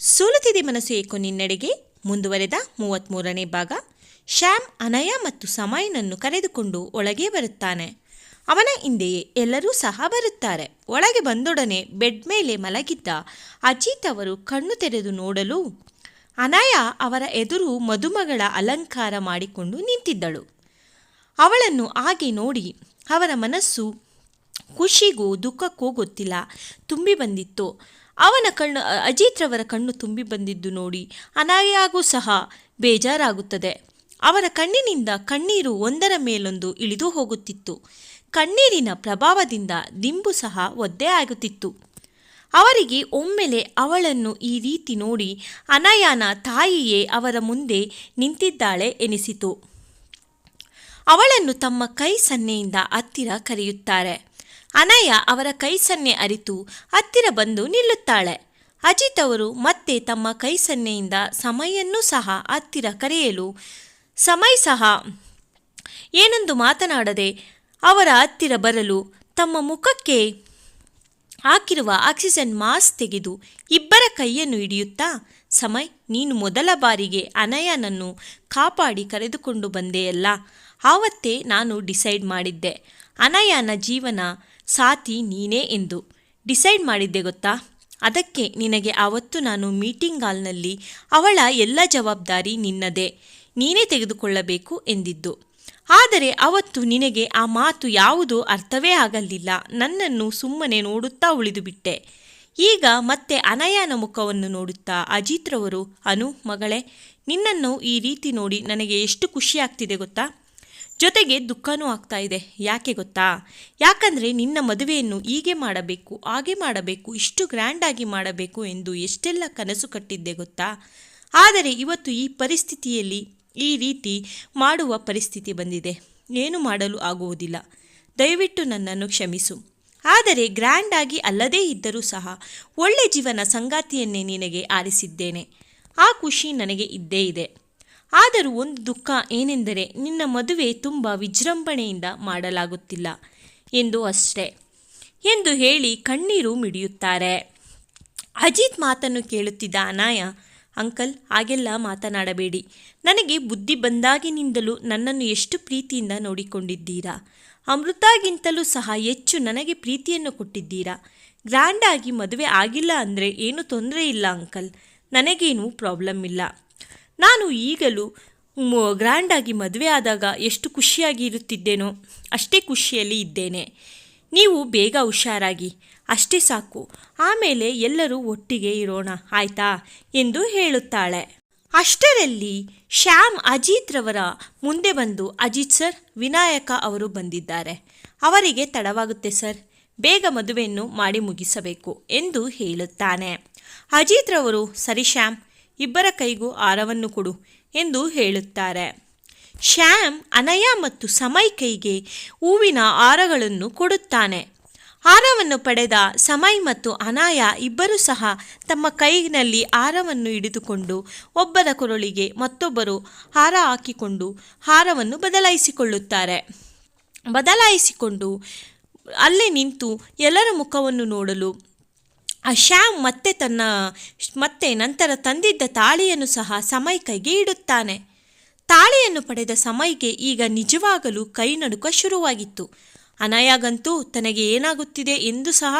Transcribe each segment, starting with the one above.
ಸೋಲುತ್ತಿದೆ ಮನಸ್ಸು ಏಕೋ ನಿನ್ನೆಡೆಗೆ. ಮುಂದುವರೆದ ಮೂವತ್ತ್ಮೂರನೇ ಭಾಗ. ಶ್ಯಾಮ್ ಅನಯ ಮತ್ತು ಸಮಯನನ್ನು ಕರೆದುಕೊಂಡು ಒಳಗೆ ಬರುತ್ತಾನೆ. ಅವನ ಹಿಂದೆಯೇ ಎಲ್ಲರೂ ಸಹ ಬರುತ್ತಾರೆ. ಒಳಗೆ ಬಂದೊಡನೆ ಬೆಡ್ ಮೇಲೆ ಮಲಗಿದ್ದ ಅಜಿತ್ ಅವರು ಕಣ್ಣು ತೆರೆದು ನೋಡಲು ಅನಯ ಅವರ ಎದುರು ಮದುಮಗಳ ಅಲಂಕಾರ ಮಾಡಿಕೊಂಡು ನಿಂತಿದ್ದಳು. ಅವಳನ್ನು ಹಾಗೆ ನೋಡಿ ಅವರ ಮನಸ್ಸು ಖುಷಿಗೂ ದುಃಖಕ್ಕೂ ಗೊತ್ತಿಲ್ಲ. ತುಂಬಿ ಬಂದಿತ್ತು. ಅವನ ಕಣ್ಣು ಅಜಿತ್ರವರ ಕಣ್ಣು ತುಂಬಿ ಬಂದಿದ್ದು ನೋಡಿ ಅನಾಯಾಗೂ ಸಹ ಬೇಜಾರಾಗುತ್ತದೆ. ಅವನ ಕಣ್ಣಿನಿಂದ ಕಣ್ಣೀರು ಒಂದರ ಮೇಲೊಂದು ಇಳಿದು ಹೋಗುತ್ತಿತ್ತು. ಕಣ್ಣೀರಿನ ಪ್ರಭಾವದಿಂದ ದಿಂಬು ಸಹ ಒದ್ದೆ ಆಗುತ್ತಿತ್ತು. ಅವರಿಗೆ ಒಮ್ಮೆಲೆ ಅವಳನ್ನು ಈ ರೀತಿ ನೋಡಿ ಅನಾಯಾನ ತಾಯಿಯೇ ಅವರ ಮುಂದೆ ನಿಂತಿದ್ದಾಳೆ ಎನಿಸಿತು. ಅವಳನ್ನು ತಮ್ಮ ಕೈ ಸನ್ನೆಯಿಂದ ಹತ್ತಿರ ಕರೆಯುತ್ತಾರೆ. ಅನಯ ಅವರ ಕೈ ಸನ್ನೆ ಅರಿತು ಹತ್ತಿರ ಬಂದು ನಿಲ್ಲುತ್ತಾಳೆ. ಅಜಿತ್ ಅವರು ಮತ್ತೆ ತಮ್ಮ ಕೈಸನ್ನೆಯಿಂದ ಸಮಯನ್ನೂ ಸಹ ಹತ್ತಿರ ಕರೆಯಲು, ಸಮಯ ಸಹ ಏನೊಂದು ಮಾತನಾಡದೆ ಅವರ ಹತ್ತಿರ ಬರಲು ತಮ್ಮ ಮುಖಕ್ಕೆ ಹಾಕಿರುವ ಆಕ್ಸಿಜನ್ ಮಾಸ್ಕ್ ತೆಗೆದು ಇಬ್ಬರ ಕೈಯನ್ನು ಹಿಡಿಯುತ್ತಾ, ಸಮಯ್, ನೀನು ಮೊದಲ ಬಾರಿಗೆ ಅನಯನನ್ನು ಕಾಪಾಡಿ ಕರೆದುಕೊಂಡು ಬಂದೆಯಲ್ಲ, ಆವತ್ತೇ ನಾನು ಡಿಸೈಡ್ ಮಾಡಿದ್ದೆ. ಅನಯನ ಜೀವನ ಸಾಥಿ ನೀನೇ ಎಂದು ಡಿಸೈಡ್ ಮಾಡಿದ್ದೆ ಗೊತ್ತಾ? ಅದಕ್ಕೆ ನಿನಗೆ ಆವತ್ತು ನಾನು ಮೀಟಿಂಗ್ ಹಾಲ್ನಲ್ಲಿ ಅವಳ ಎಲ್ಲ ಜವಾಬ್ದಾರಿ ನಿನ್ನದೇ, ನೀನೇ ತೆಗೆದುಕೊಳ್ಳಬೇಕು ಎಂದಿದ್ದು. ಆದರೆ ಅವತ್ತು ನಿನಗೆ ಆ ಮಾತು ಯಾವುದು ಅರ್ಥವೇ ಆಗಲಿಲ್ಲ. ನನ್ನನ್ನು ಸುಮ್ಮನೆ ನೋಡುತ್ತಾ ಉಳಿದುಬಿಟ್ಟೆ ಈಗ ಮತ್ತೆ ಅನಯನ ಮುಖವನ್ನು ನೋಡುತ್ತಾ ಅಜಿತ್ರವರು ಅನು, ಮಗಳೇ, ನಿನ್ನನ್ನು ಈ ರೀತಿ ನೋಡಿ ನನಗೆ ಎಷ್ಟು ಖುಷಿಯಾಗ್ತಿದೆ ಗೊತ್ತಾ? ಜೊತೆಗೆ ದುಃಖನೂ ಆಗ್ತಾ ಇದೆ. ಯಾಕೆ ಗೊತ್ತಾ? ಯಾಕಂದರೆ ನಿನ್ನ ಮದುವೆಯನ್ನು ಹೀಗೆ ಮಾಡಬೇಕು, ಹಾಗೆ ಮಾಡಬೇಕು, ಇಷ್ಟು ಗ್ರ್ಯಾಂಡಾಗಿ ಮಾಡಬೇಕು ಎಂದು ಎಷ್ಟೆಲ್ಲ ಕನಸು ಕಟ್ಟಿದ್ದೆ ಗೊತ್ತಾ? ಆದರೆ ಇವತ್ತು ಈ ಪರಿಸ್ಥಿತಿಯಲ್ಲಿ ಈ ರೀತಿ ಮಾಡುವ ಪರಿಸ್ಥಿತಿ ಬಂದಿದೆ. ಏನು ಮಾಡಲು ಆಗುವುದಿಲ್ಲ. ದಯವಿಟ್ಟು ನನ್ನನ್ನು ಕ್ಷಮಿಸು. ಆದರೆ ಗ್ರ್ಯಾಂಡಾಗಿ ಅಲ್ಲದೇ ಇದ್ದರೂ ಸಹ ಒಳ್ಳೆ ಜೀವನ ಸಂಗಾತಿಯನ್ನೇ ನಿನಗೆ ಆರಿಸಿದ್ದೇನೆ. ಆ ಖುಷಿ ನನಗೆ ಇದ್ದೇ ಇದೆ. ಆದರೂ ಒಂದು ದುಃಖ ಏನೆಂದರೆ ನಿನ್ನ ಮದುವೆ ತುಂಬ ವಿಜೃಂಭಣೆಯಿಂದ ಮಾಡಲಾಗುತ್ತಿಲ್ಲ ಎಂದು ಅಷ್ಟೇ ಎಂದು ಹೇಳಿ ಕಣ್ಣೀರು ಮಿಡಿಯುತ್ತಾರೆ. ಅಜಿತ್ ಮಾತನ್ನು ಕೇಳುತ್ತಿದ್ದ ಅನಾಯ, ಅಂಕಲ್, ಹಾಗೆಲ್ಲ ಮಾತನಾಡಬೇಡಿ. ನನಗೆ ಬುದ್ಧಿ ಬಂದಾಗಿನಿಂದಲೂ ನನ್ನನ್ನು ಎಷ್ಟು ಪ್ರೀತಿಯಿಂದ ನೋಡಿಕೊಂಡಿದ್ದೀರಾ? ಅಮೃತಾಗಿಂತಲೂ ಸಹ ಹೆಚ್ಚು ನನಗೆ ಪ್ರೀತಿಯನ್ನು ಕೊಟ್ಟಿದ್ದೀರಾ? ಗ್ರ್ಯಾಂಡಾಗಿ ಮದುವೆ ಆಗಿಲ್ಲ ಅಂದರೆ ಏನೂ ತೊಂದರೆ ಇಲ್ಲ, ಅಂಕಲ್. ನನಗೇನೂ ಪ್ರಾಬ್ಲಮ್ ಇಲ್ಲ. ನಾನು ಈಗಲೂ ಗ್ರ್ಯಾಂಡಾಗಿ ಮದುವೆ ಆದಾಗ ಎಷ್ಟು ಖುಷಿಯಾಗಿ ಇರುತ್ತಿದ್ದೇನೋ ಅಷ್ಟೇ ಖುಷಿಯಲ್ಲಿ ಇದ್ದೇನೆ. ನೀವು ಬೇಗ ಹುಷಾರಾಗಿ, ಅಷ್ಟೇ ಸಾಕು, ಆಮೇಲೆ ಎಲ್ಲರೂ ಒಟ್ಟಿಗೆ ಇರೋಣ, ಆಯ್ತಾ? ಎಂದು ಹೇಳುತ್ತಾಳೆ. ಅಷ್ಟರಲ್ಲಿ ಶ್ಯಾಮ್ ಅಜಿತ್ ರವರ ಮುಂದೆ ಬಂದು ಅಜಿತ್ ಸರ್, ವಿನಾಯಕ ಅವರು ಬಂದಿದ್ದಾರೆ. ಅವರಿಗೆ ತಡವಾಗುತ್ತೆ ಸರ್, ಬೇಗ ಮದುವೆಯನ್ನು ಮಾಡಿ ಮುಗಿಸಬೇಕು ಎಂದು ಹೇಳುತ್ತಾನೆ. ಅಜಿತ್ ರವರು, ಸರಿ ಶ್ಯಾಮ್ ಇಬ್ಬರ ಕೈಗೂ ಆರವನ್ನು ಕೊಡು ಎಂದು ಹೇಳುತ್ತಾರೆ. ಶ್ಯಾಮ್ ಅನಯ ಮತ್ತು ಸಮಯ್ ಕೈಗೆ ಹೂವಿನ ಆರಗಳನ್ನು ಕೊಡುತ್ತಾನೆ. ಆರವನ್ನು ಪಡೆದ ಸಮಯ್ ಮತ್ತು ಅನಾಯ ಇಬ್ಬರೂ ಸಹ ತಮ್ಮ ಕೈನಲ್ಲಿ ಆರವನ್ನು ಹಿಡಿದುಕೊಂಡು ಒಬ್ಬರ ಕೊರಳಿಗೆ ಮತ್ತೊಬ್ಬರು ಹಾರ ಹಾಕಿಕೊಂಡು ಹಾರವನ್ನು ಬದಲಾಯಿಸಿಕೊಳ್ಳುತ್ತಾರೆ. ಬದಲಾಯಿಸಿಕೊಂಡು ಅಲ್ಲೇ ನಿಂತು ಎಲ್ಲರ ಮುಖವನ್ನು ನೋಡಲು ಆ ಶ್ಯಾಮ್ ಮತ್ತೆ ತನ್ನ ಮತ್ತೆ ನಂತರ ತಂದಿದ್ದ ತಾಳಿಯನ್ನು ಸಹ ಸಮಯ ಕೈಗೆ ಇಡುತ್ತಾನೆ. ತಾಳಿಯನ್ನು ಪಡೆದ ಸಮಯಕ್ಕೆ ಈಗ ನಿಜವಾಗಲೂ ಕೈ ನಡುಕ ಶುರುವಾಗಿತ್ತು. ಅನಯಾಗಂತೂ ತನಗೆ ಏನಾಗುತ್ತಿದೆ ಎಂದು ಸಹ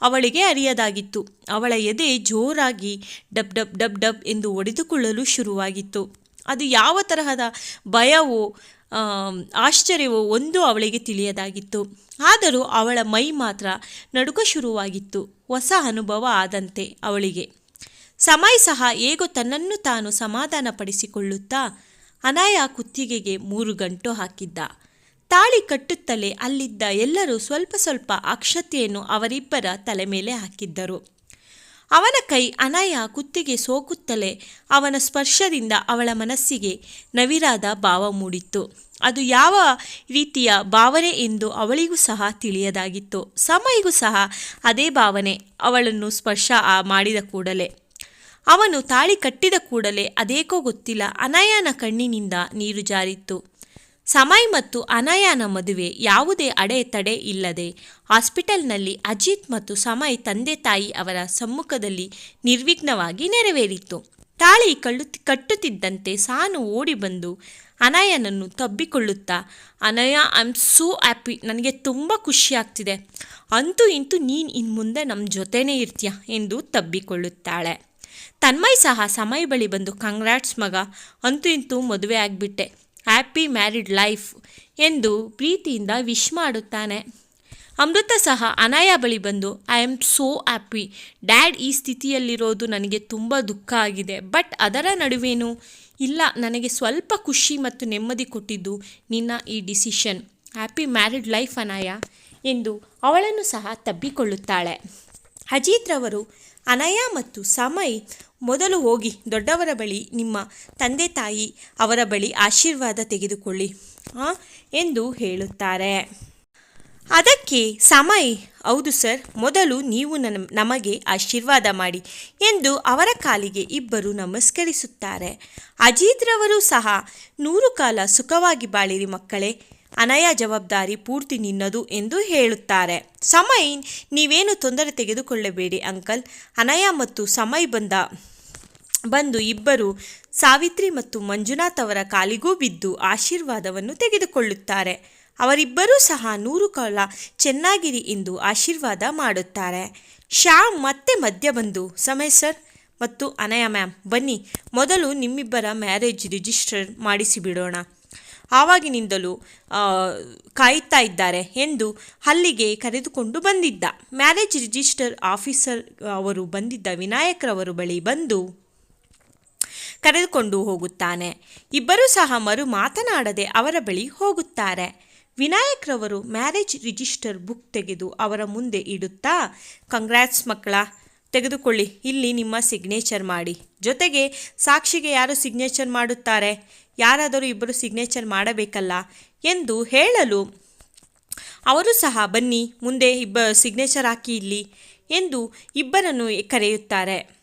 ಅವಳಿಗೆ ಅರಿಯದಾಗಿತ್ತು. ಅವಳ ಎದೆ ಜೋರಾಗಿ ಡಬ್ ಡಬ್ ಡಬ್ ಡಬ್ ಎಂದು ಒಡೆದುಕೊಳ್ಳಲು ಶುರುವಾಗಿತ್ತು. ಅದು ಯಾವ ತರಹದ ಭಯವೋ ಆಶ್ಚರ್ಯವೋ ಒಂದು ಅವಳಿಗೆ ತಿಳಿಯದಾಗಿತ್ತು. ಆದರೂ ಅವಳ ಮೈ ಮಾತ್ರ ನಡುಕ ಶುರುವಾಗಿತ್ತು. ಹೊಸ ಅನುಭವ ಆದಂತೆ ಅವಳಿಗೆ. ಸಮಯ ಸಹ ಹೇಗೋ ತನ್ನನ್ನು ತಾನು ಸಮಾಧಾನಪಡಿಸಿಕೊಳ್ಳುತ್ತಾ ಅನಾಯ ಕುತ್ತಿಗೆಗೆ ಮೂರು ಗಂಟು ಹಾಕಿದ್ದ. ತಾಳಿ ಕಟ್ಟುತ್ತಲೇ ಅಲ್ಲಿದ್ದ ಎಲ್ಲರೂ ಸ್ವಲ್ಪ ಸ್ವಲ್ಪ ಅಕ್ಷತೆಯನ್ನು ಅವರಿಬ್ಬರ ತಲೆ ಮೇಲೆ ಹಾಕಿದ್ದರು. ಅವನ ಕೈ ಅನಯ ಕುತ್ತಿಗೆ ಸೋಕುತ್ತಲೇ ಅವನ ಸ್ಪರ್ಶದಿಂದ ಅವಳ ಮನಸ್ಸಿಗೆ ನವಿರಾದ ಭಾವ ಮೂಡಿತ್ತು. ಅದು ಯಾವ ರೀತಿಯ ಭಾವನೆ ಎಂದು ಅವಳಿಗೂ ಸಹ ತಿಳಿಯದಾಗಿತ್ತು. ಸಮಯಿಗೂ ಸಹ ಅದೇ ಭಾವನೆ ಅವಳನ್ನು ಸ್ಪರ್ಶ ಮಾಡಿದ ಕೂಡಲೇ. ಅವನು ತಾಳಿ ಕಟ್ಟಿದ ಕೂಡಲೇ ಅದೇಕೋ ಗೊತ್ತಿಲ್ಲ. ಅನಯನ ಕಣ್ಣಿನಿಂದ ನೀರು ಜಾರಿತ್ತು. ಸಮಯ್ ಮತ್ತು ಅನಯಾನ ಮದುವೆ ಯಾವುದೇ ಅಡೆತಡೆ ಇಲ್ಲದೆ ಹಾಸ್ಪಿಟಲ್ನಲ್ಲಿ ಅಜಿತ್ ಮತ್ತು ಸಮಯ್ ತಂದೆ ತಾಯಿ ಅವರ ಸಮ್ಮುಖದಲ್ಲಿ ನಿರ್ವಿಘ್ನವಾಗಿ ನೆರವೇರಿತು ತಾಳಿ ಕಳ್ಳು ಕಟ್ಟುತ್ತಿದ್ದಂತೆ ಸಾನು ಓಡಿ ಬಂದು ಅನಯನನ್ನು ತಬ್ಬಿಕೊಳ್ಳುತ್ತಾ, Anaya I am so happy ನನಗೆ ತುಂಬ ಖುಷಿ ಆಗ್ತಿದೆ. ಅಂತೂ ಇಂತೂ ನೀನು ಇನ್ನು ಮುಂದೆ ನಮ್ಮ ಜೊತೆನೇ ಇರ್ತೀಯ? ಎಂದು ತಬ್ಬಿಕೊಳ್ಳುತ್ತಾಳೆ. ತನ್ಮಯ್ ಸಹ ಸಮಯ ಬಳಿ ಬಂದು ಕಂಗ್ರಾಟ್ಸ್ ಮಗ. ಅಂತೂ ಇಂತೂ ಮದುವೆ ಆಗಿಬಿಟ್ಟೆ. ಹ್ಯಾಪಿ ಮ್ಯಾರಿಡ್ ಲೈಫ್ ಎಂದು ಪ್ರೀತಿಯಿಂದ ವಿಶ್ ಮಾಡುತ್ತಾನೆ. ಅಮೃತ ಸಹ ಅನಾಯ ಬಳಿ ಬಂದು, I am so happy. Dad ಈ ಸ್ಥಿತಿಯಲ್ಲಿರೋದು ನನಗೆ ತುಂಬ ದುಃಖ ಆಗಿದೆ. ಬಟ್ ಅದರ ನಡುವೇನು? ಇಲ್ಲ, ನನಗೆ ಸ್ವಲ್ಪ ಖುಷಿ ಮತ್ತು ನೆಮ್ಮದಿ ಕೊಟ್ಟಿದ್ದು ನಿನ್ನ ಈ decision. Happy married life Anaya ಎಂದು ಅವಳನ್ನು ಸಹ ತಬ್ಬಿಕೊಳ್ಳುತ್ತಾಳೆ. ಅಜಿತ್ ರವರು ಅನಯ ಮತ್ತು ಸಮಯ್ ಮೊದಲು ಹೋಗಿ ದೊಡ್ಡವರ ಬಳಿ ನಿಮ್ಮ ತಂದೆ ತಾಯಿ ಅವರ ಬಳಿ ಆಶೀರ್ವಾದ ತೆಗೆದುಕೊಳ್ಳಿ ಎಂದು ಹೇಳುತ್ತಾರೆ. ಅದಕ್ಕೆ ಸಮಯ್, ಹೌದು ಸರ್, ಮೊದಲು ನೀವು ನನ್ನ ನಮಗೆ ಆಶೀರ್ವಾದ ಮಾಡಿ ಎಂದು ಅವರ ಕಾಲಿಗೆ ಇಬ್ಬರು ನಮಸ್ಕರಿಸುತ್ತಾರೆ. ಅಜಿತ್ರವರು ಸಹ ನೂರು ಕಾಲ ಸುಖವಾಗಿ ಬಾಳಿರಿ ಮಕ್ಕಳೇ ಅನಯ ಜವಾಬ್ದಾರಿ ಪೂರ್ತಿ ನಿನ್ನದು ಎಂದು ಹೇಳುತ್ತಾರೆ. ಸಮಯ್, ನೀವೇನು ತೊಂದರೆ ತೆಗೆದುಕೊಳ್ಳಬೇಡಿ ಅಂಕಲ್. ಅನಯ ಮತ್ತು ಸಮಯ್ ಬಂದ, ಬಂದು ಇಬ್ಬರು ಸಾವಿತ್ರಿ ಮತ್ತು ಮಂಜುನಾಥ್ ಅವರ ಕಾಲಿಗೂ ಬಿದ್ದು ಆಶೀರ್ವಾದವನ್ನು ತೆಗೆದುಕೊಳ್ಳುತ್ತಾರೆ. ಅವರಿಬ್ಬರೂ ಸಹ ನೂರು ಕಾಲ ಚೆನ್ನಾಗಿರಿ ಎಂದು ಆಶೀರ್ವಾದ ಮಾಡುತ್ತಾರೆ. ಶ್ಯಾಮ್ ಮತ್ತೆ ಮಧ್ಯ ಬಂದು, ಸಮಯ ಸರ್ ಮತ್ತು ಅನಯ ಮ್ಯಾಮ್, ಬನ್ನಿ, ಮೊದಲು ನಿಮ್ಮಿಬ್ಬರ ಮ್ಯಾರೇಜ್ ರಿಜಿಸ್ಟರ್ ಮಾಡಿಸಿಬಿಡೋಣ. ಆವಾಗಿನಿಂದಲೂ ಕಾಯುತ್ತಾ ಇದ್ದಾರೆ ಎಂದು ಅಲ್ಲಿಗೆ ಕರೆದುಕೊಂಡು ಬಂದಿದ್ದ. ಮ್ಯಾರೇಜ್ ರಿಜಿಸ್ಟರ್ ಆಫೀಸರ್ ಅವರು ಬಂದಿದ್ದ ವಿನಾಯಕರವರು ಬಳಿ ಬಂದು ಕರೆದುಕೊಂಡು ಹೋಗುತ್ತಾನೆ. ಇಬ್ಬರೂ ಸಹ ಮರು ಮಾತನಾಡದೆ ಅವರ ಬಳಿ ಹೋಗುತ್ತಾರೆ. ವಿನಾಯಕ್ರವರು ಮ್ಯಾರೇಜ್ ರಿಜಿಸ್ಟರ್ ಬುಕ್ ತೆಗೆದು ಅವರ ಮುಂದೆ ಇಡುತ್ತಾ, ಕಂಗ್ರ್ಯಾಟ್ಸ್ ಮಕ್ಕಳ ತೆಗೆದುಕೊಳ್ಳಿ. ಇಲ್ಲಿ ನಿಮ್ಮ ಸಿಗ್ನೇಚರ್ ಮಾಡಿ. ಜೊತೆಗೆ ಸಾಕ್ಷಿಗೆ ಯಾರು ಸಿಗ್ನೇಚರ್ ಮಾಡುತ್ತಾರೆ? ಯಾರಾದರೂ ಇಬ್ಬರು ಸಿಗ್ನೇಚರ್ ಮಾಡಬೇಕಲ್ಲ? ಎಂದು ಹೇಳಲು ಅವರು ಸಹ, ಬನ್ನಿ, ಮುಂದೆ ಇಬ್ಬ ಸಿಗ್ನೇಚರ್ ಹಾಕಿ ಇಲ್ಲಿ ಎಂದು ಇಬ್ಬರನ್ನು ಕರೆಯುತ್ತಾರೆ.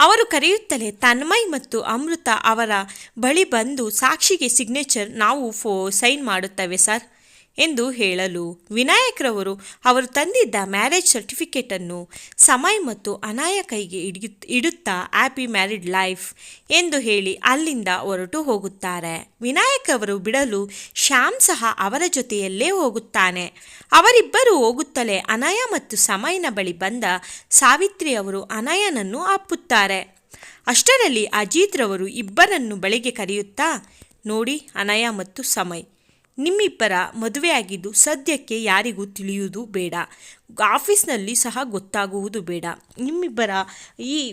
ಅವರು ಕರೆಯುತ್ತಲೇ, ತನ್ಮಯ್ ಮತ್ತು ಅಮೃತ ಅವರ ಬಳಿ ಬಂದು ಸಾಕ್ಷಿಗೆ ಸಿಗ್ನೇಚರ್ ನಾವು ಫೋ ಸೈನ್ ಮಾಡುತ್ತೇವೆ ಸರ್ ಎಂದು ಹೇಳಲು ವಿನಾಯಕ್ರವರು ಅವರು ತಂದಿದ್ದ ಮ್ಯಾರೇಜ್ ಸರ್ಟಿಫಿಕೇಟನ್ನು ಸಮಯ್ ಮತ್ತು ಅನಾಯ ಕೈಗೆ ಇಡಿಯು ಇಡುತ್ತಾ ಹ್ಯಾಪಿ ಮ್ಯಾರಿಡ್ ಲೈಫ್ ಎಂದು ಹೇಳಿ ಅಲ್ಲಿಂದ ಹೊರಟು ಹೋಗುತ್ತಾರೆ. ವಿನಾಯಕ್ ಅವರು ಬಿಡಲು ಶ್ಯಾಮ್ ಸಹ ಅವರ ಜೊತೆಯಲ್ಲೇ ಹೋಗುತ್ತಾನೆ. ಅವರಿಬ್ಬರು ಹೋಗುತ್ತಲೇ ಅನಯ ಮತ್ತು ಸಮಯನ ಬಳಿ ಬಂದ ಸಾವಿತ್ರಿ ಅವರು ಅನಯನನ್ನು ಅಪ್ಪುತ್ತಾರೆ. ಅಷ್ಟರಲ್ಲಿ ಅಜಿತ್ರವರು ಇಬ್ಬರನ್ನು ಬಳಿಗೆ ಕರೆಯುತ್ತಾ, ನೋಡಿ ಅನಯ ಮತ್ತು ಸಮಯ್ ನಿಮ್ಮಿಬ್ಬರ ಮದುವೆಯಾಗಿದ್ದು ಸದ್ಯಕ್ಕೆ ಯಾರಿಗೂ ತಿಳಿಯುವುದು ಬೇಡ. ಆಫೀಸ್ನಲ್ಲಿ ಸಹ ಗೊತ್ತಾಗುವುದು ಬೇಡ. ನಿಮ್ಮಿಬ್ಬರ ಈ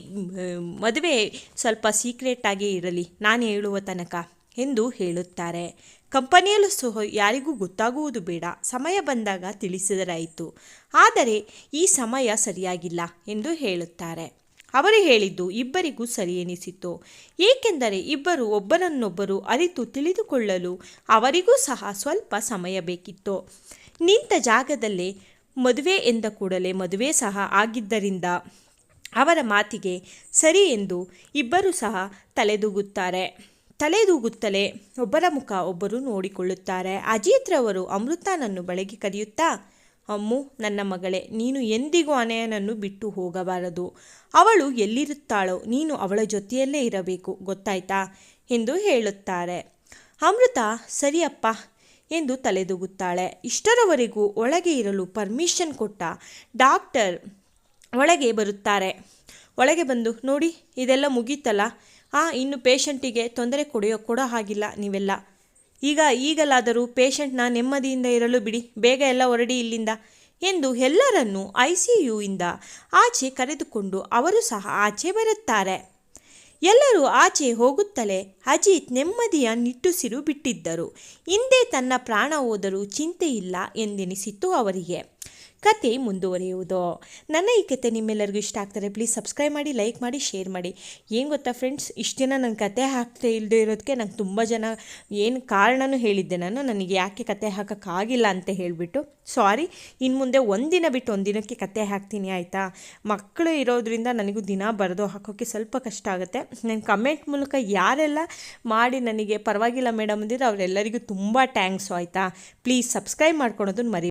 ಮದುವೆ ಸ್ವಲ್ಪ ಸೀಕ್ರೆಟಾಗೇ ಇರಲಿ, ನಾನು ಹೇಳುವ ತನಕ ಎಂದು ಹೇಳುತ್ತಾರೆ. ಕಂಪನಿಯಲ್ಲೂ ಸಹ ಯಾರಿಗೂ ಗೊತ್ತಾಗುವುದು ಬೇಡ. ಸಮಯ ಬಂದಾಗ ತಿಳಿಸಿದರಾಯಿತು. ಆದರೆ ಈ ಸಮಯ ಸರಿಯಾಗಿಲ್ಲ ಎಂದು ಹೇಳುತ್ತಾರೆ. ಅವರು ಹೇಳಿದ್ದು ಇಬ್ಬರಿಗೂ ಸರಿ ಎನಿಸಿತು ಏಕೆಂದರೆ ಇಬ್ಬರು ಒಬ್ಬರನ್ನೊಬ್ಬರು ಅರಿತು ತಿಳಿದುಕೊಳ್ಳಲು ಅವರಿಗೂ ಸಹ ಸ್ವಲ್ಪ ಸಮಯ ಬೇಕಿತ್ತು. ನಿಂತ ಜಾಗದಲ್ಲೇ ಮದುವೆ ಎಂದ ಕೂಡಲೇ ಮದುವೆ ಸಹ ಆಗಿದ್ದರಿಂದ ಅವರ ಮಾತಿಗೆ ಸರಿ ಎಂದು ಇಬ್ಬರು ಸಹ ತಲೆದೂಗುತ್ತಾರೆ. ತಲೆದೂಗುತ್ತಲೇ ಒಬ್ಬರ ಮುಖ ಒಬ್ಬರು ನೋಡಿಕೊಳ್ಳುತ್ತಾರೆ. ಅಜಿತ್ರವರು ಅಮೃತನನ್ನು ಬಳಗಿ ಕರೆಯುತ್ತಾ ಅಮ್ಮು, ನನ್ನ ಮಗಳೇ, ನೀನು ಎಂದಿಗೂ ಅನಯನನ್ನು ಬಿಟ್ಟು ಹೋಗಬಾರದು. ಅವಳು ಎಲ್ಲಿರುತ್ತಾಳೋ, ನೀನು ಅವಳ ಜೊತೆಯಲ್ಲೇ ಇರಬೇಕು, ಗೊತ್ತಾಯ್ತಾ? ಎಂದು ಹೇಳುತ್ತಾರೆ. ಅಮೃತ, ಸರಿಯಪ್ಪ ಎಂದು ತಲೆದೂಗುತ್ತಾಳೆ. ಇಷ್ಟರವರೆಗೂ ಒಳಗೆ ಇರಲು ಪರ್ಮಿಷನ್ ಕೊಟ್ಟ ಡಾಕ್ಟರ್ ಒಳಗೆ ಬರುತ್ತಾರೆ. ಒಳಗೆ ಬಂದು, ನೋಡಿ, ಇದೆಲ್ಲ ಮುಗೀತಲ್ಲ? ಆ, ಇನ್ನು ಪೇಷಂಟಿಗೆ ತೊಂದರೆ ಕೊಡೆಯೋ, ಕೊಡೋ ಹಾಗಿಲ್ಲ ನೀವೆಲ್ಲ. ಈಗ ಈಗಲಾದರೂ ಪೇಷಂಟ್ನ ನೆಮ್ಮದಿಯಿಂದ ಇರಲು ಬಿಡಿ, ಬೇಗ ಎಲ್ಲ ಹೊರಡಿ ಇಲ್ಲಿಂದ ಎಂದು ಎಲ್ಲರನ್ನೂ ಐ ಸಿ ಯುಯಿಂದ ಆಚೆ ಕರೆದುಕೊಂಡು ಅವರು ಸಹ ಆಚೆ ಬರುತ್ತಾರೆ. ಎಲ್ಲರೂ ಆಚೆ ಹೋಗುತ್ತಲೇ ಅಜಿತ್ ನೆಮ್ಮದಿಯ ನಿಟ್ಟುಸಿರು ಬಿಟ್ಟಿದ್ದರು. ಹಿಂದೆ ತನ್ನ ಪ್ರಾಣ ಹೋದರೂ ಚಿಂತೆ ಇಲ್ಲ ಎಂದೆನಿಸಿತ್ತು ಅವರಿಗೆ. ಕತೆ ಮುಂದುವರಿಯುವುದು. ನನ್ನ ಈ ಕತೆ ನಿಮ್ಮೆಲ್ಲರಿಗೂ ಇಷ್ಟ ಆಗ್ತಾರೆ ಪ್ಲೀಸ್ ಸಬ್ಸ್ಕ್ರೈಬ್ ಮಾಡಿ ಲೈಕ್ ಮಾಡಿ ಶೇರ್ ಮಾಡಿ. ಏನು ಗೊತ್ತಾ ಫ್ರೆಂಡ್ಸ್ ಇಷ್ಟು ದಿನ ನನ್ನ ಕತೆ ಹಾಕ್ತಾ ಇಲ್ಲದೆ ಇರೋದಕ್ಕೆ ನಂಗೆ ತುಂಬ ಜನ ಏನು ಕಾರಣನೂ ಹೇಳಿದ್ದೆ ನಾನು. ನನಗೆ ಯಾಕೆ ಕತೆ ಹಾಕೋಕ್ಕಾಗಿಲ್ಲ ಅಂತ ಹೇಳಿಬಿಟ್ಟು ಸಾರಿ ಇನ್ನು ಮುಂದೆ ಒಂದಿನ ಬಿಟ್ಟು ಒಂದಿನಕ್ಕೆ ಕತೆ ಹಾಕ್ತೀನಿ, ಆಯಿತಾ? ಮಕ್ಕಳು ಇರೋದ್ರಿಂದ ನನಗೂ ದಿನ ಬರೆದು ಹಾಕೋಕ್ಕೆ ಸ್ವಲ್ಪ ಕಷ್ಟ ಆಗುತ್ತೆ. ನಾನು ಕಮೆಂಟ್ ಮೂಲಕ ಯಾರೆಲ್ಲ ಮಾಡಿ ನನಗೆ ಪರವಾಗಿಲ್ಲ ಮೇಡಮ್ ಅಂದಿದ್ರೆ ಅವರೆಲ್ಲರಿಗೂ ತುಂಬ ಥ್ಯಾಂಕ್ಸು ಆಯಿತಾ? ಪ್ಲೀಸ್ ಸಬ್ಸ್ಕ್ರೈಬ್ ಮಾಡ್ಕೊಳೋದನ್ನ ಮರಿ